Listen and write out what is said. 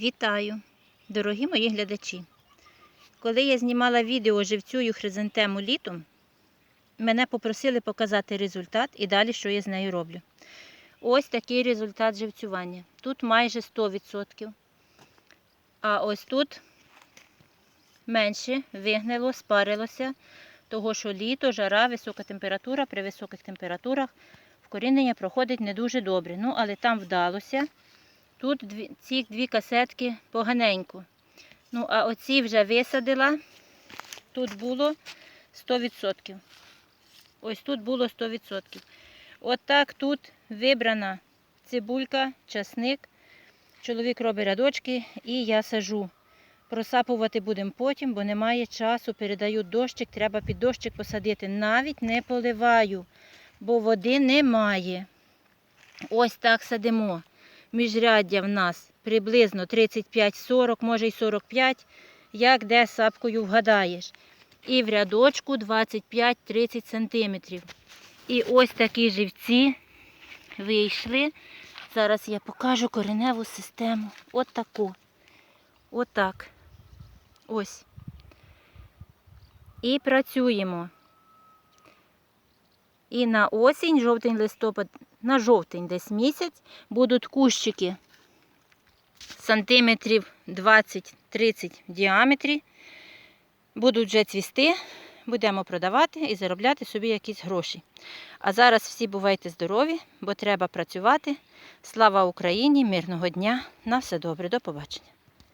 Вітаю, дорогі мої глядачі. Коли я знімала відео живцюю хризантему літом, мене попросили показати результат і далі, що я з нею роблю. Ось такий результат живцювання. Тут майже 100%. А ось тут менше вигнило, спарилося, того що літо, жара, висока температура, при високих температурах вкорінення проходить не дуже добре. Ну, але там вдалося. Тут дві, ці дві касетки поганенько. Ну, а оці вже висадила. Тут було 100%. Ось тут було 100%. От так тут вибрана цибулька, часник. Чоловік робить рядочки і я сажу. Просапувати будемо потім, бо немає часу. Передаю дощик, треба під дощик посадити. Навіть не поливаю, бо води немає. Ось так садимо. Міжряддя в нас приблизно 35-40, може й 45, як де сапкою вгадаєш. І в рядочку 25-30 см. І ось такі живці вийшли. Зараз я покажу кореневу систему. От таку. От так. Ось. І працюємо. І на осінь, жовтень, листопад, на жовтень десь місяць будуть кущики сантиметрів 20-30 в діаметрі. Будуть вже цвісти, будемо продавати і заробляти собі якісь гроші. А зараз всі бувайте здорові, бо треба працювати. Слава Україні! Мирного дня! На все добре, до побачення!